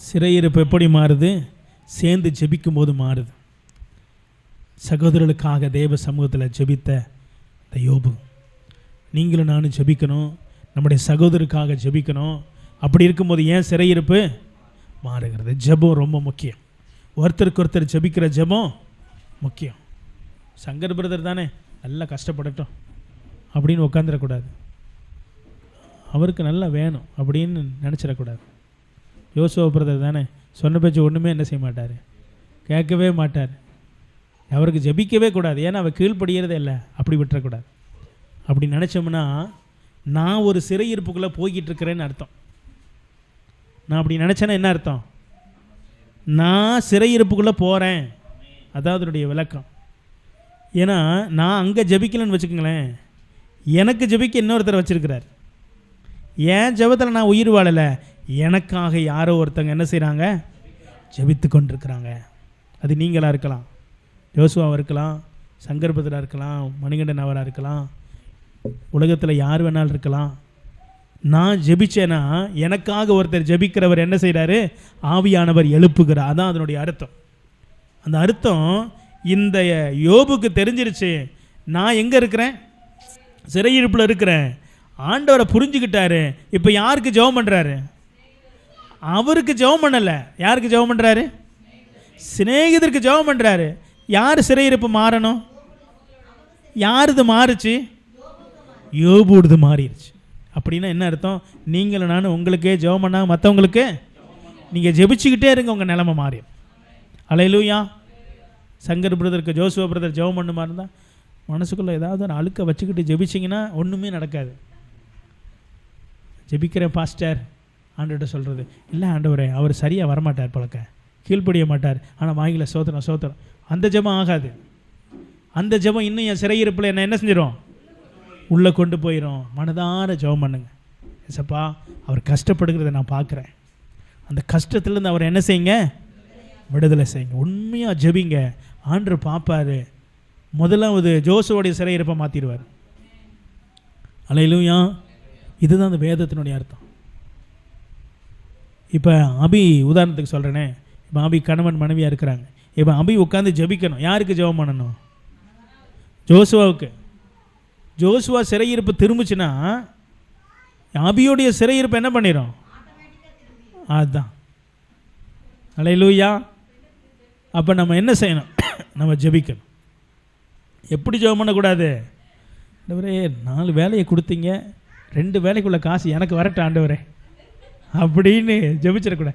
சிறையிருப்பு எப்படி மாறுது? சேர்ந்து ஜெபிக்கும் போது மாறுது. சகோதரர்களுக்காக தேவ சமூகத்தில் ஜெபித்த இந்த யோபு. நீங்களும் நானும் ஜெபிக்கணும். நம்முடைய சகோதரருக்காக ஜெபிக்கணும். அப்படி இருக்கும்போது ஏன் சிறையிருப்பு? மாறுகிறது. ஜெபம் ரொம்ப முக்கியம். ஒருத்தருக்கு ஒருத்தர் ஜெபிக்கிற ஜெபம் முக்கியம். சங்கர் பிரதர் தானே? நல்லா கஷ்டப்படட்டும். அப்படின்னு உட்காந்துடக்கூடாது அவருக்கு நல்லா வேணும் அப்படின்னு நினச்சிடக்கூடாது. யோசுவ பிரதர் தானே? சொன்ன பேச்சு ஒன்றுமே என்ன செய்ய மாட்டார். கேட்கவே மாட்டார். அவருக்கு ஜெபிக்கவே கூடாது. ஏன்னா அவர் கீழ்ப்படுகிறதே இல்லை. அப்படி விட்டுறக்கூடாது. அப்படி நினச்சோம்னா நான் ஒரு சிறையிருப்புக்குள்ளே போய்கிட்டு இருக்கிறேன்னு அர்த்தம். நான் அப்படி நினச்சேன்னா என்ன அர்த்தம்? நான் சிறையிருப்புக்குள்ளே போகிறேன் அதான் அதனுடைய விளக்கம். ஏன்னா நான் அங்கே ஜபிக்கலன்னு வச்சுக்கோங்களேன். எனக்கு ஜெபிக்க இன்னொருத்தர் வச்சிருக்கிறார். ஏன் ஜபத்தில் நான் உயிர் வாழலை? எனக்காக யாரோ ஒருத்தங்க என்ன செய்கிறாங்க ஜெபித்து கொண்டிருக்கிறாங்க. அது நீங்களாக இருக்கலாம். யோசுவாவாக இருக்கலாம் சங்கர்பதராக இருக்கலாம் மணிகண்டன் அவராக இருக்கலாம் உலகத்தில் யார் வேணாலும் இருக்கலாம். நான் ஜெபிச்சேன்னா எனக்காக ஒருத்தர் ஜெபிக்கிறவர் என்ன செய்கிறாரு ஆவியானவர் எழுப்புகிறார். அதான் அதனுடைய அர்த்தம். அந்த அர்த்தம் இந்த யோபுக்கு தெரிஞ்சிருச்சு. நான் எங்கே இருக்கிறேன்? சிறையிருப்பில் இருக்கிறேன். ஆண்டவரை புரிஞ்சுக்கிட்டாரு. இப்போ யாருக்கு ஜெபம் பண்ணுறாரு அவருக்கு ஜெபம் பண்ணலை. யாருக்கு ஜெபம் பண்ணுறாரு சிநேகிதருக்கு ஜெபம் பண்ணுறாரு யார் சிறையிருப்பு மாறணும்? யாருது மாறுச்சு? யோபுடுது மாறிடுச்சு அப்படின்னா என்ன அர்த்தம்? நீங்களும் நானும் உங்களுக்கே ஜெபம் பண்ணாங்க மற்றவங்களுக்கு நீங்கள் ஜெபிச்சுக்கிட்டே இருங்க உங்கள் நிலமை மாறியும் அலையிலூயா. சங்கர் பிரதருக்கு ஜோசுவ பிரதர் ஜெபம் பண்ணுமா இருந்தால் மனசுக்குள்ளே ஏதாவது ஒரு அழுக்க வச்சுக்கிட்டு ஜெபிச்சிங்கன்னா ஒன்றுமே நடக்காது. ஜெபிக்கிறேன் பாஸ்டர். ஆண்டுகிட்ட சொல்கிறது இல்லை ஆண்டவரே அவர் சரியாக வரமாட்டார் பழக்க கீழ்ப்படிய மாட்டார். ஆனால் வாங்கில சோத்திரம் சோத்திரம் அந்த ஜெபம் ஆகாது. அந்த ஜெபம் இன்னும் என் சிறையிருப்பில் என்ன என்ன செஞ்சிடும் உள்ளே கொண்டு போயிடும் மனதார ஜெபம் பண்ணுங்க. எசப்பா அவர் கஷ்டப்படுகிறத நான் பார்க்குறேன். அந்த கஷ்டத்துலேருந்து அவர் என்ன செய்யுங்க? விடுதலை செய்யுங்க. உண்மையாக ஜெபிங்க. ஆண்டு பார்ப்பாரு. முதலாவது ஜோசுவோடைய சிறையிருப்பை மாற்றிடுவார் அலையிலுயா. இதுதான் அந்த வேதத்தினுடைய அர்த்தம். இப்போ அபி உதாரணத்துக்கு சொல்கிறேனே இப்போ அபி கணவன் மனைவியாக இருக்கிறாங்க. இப்போ அபி உட்காந்து ஜெபிக்கணும். யாருக்கு ஜெபம் பண்ணணும்? ஜோசுவாவுக்கு. ஜோசுவா சிறையிருப்பு திரும்பிச்சுன்னா அபியோடைய சிறையிருப்பு என்ன பண்ணிடும் அதுதான். அலையிலூயா. அப்போ நம்ம என்ன செய்யணும்? நம்ம ஜெபிக்கணும். எப்படி ஜெபம் பண்ணக்கூடாது? நாலு வேலையை கொடுத்தீங்க. ரெண்டு வேலைக்குள்ள காசு எனக்கு வரட்டும் ஆண்டவரே. அப்படின்னு ஜெபிச்சிடக்கூடாது.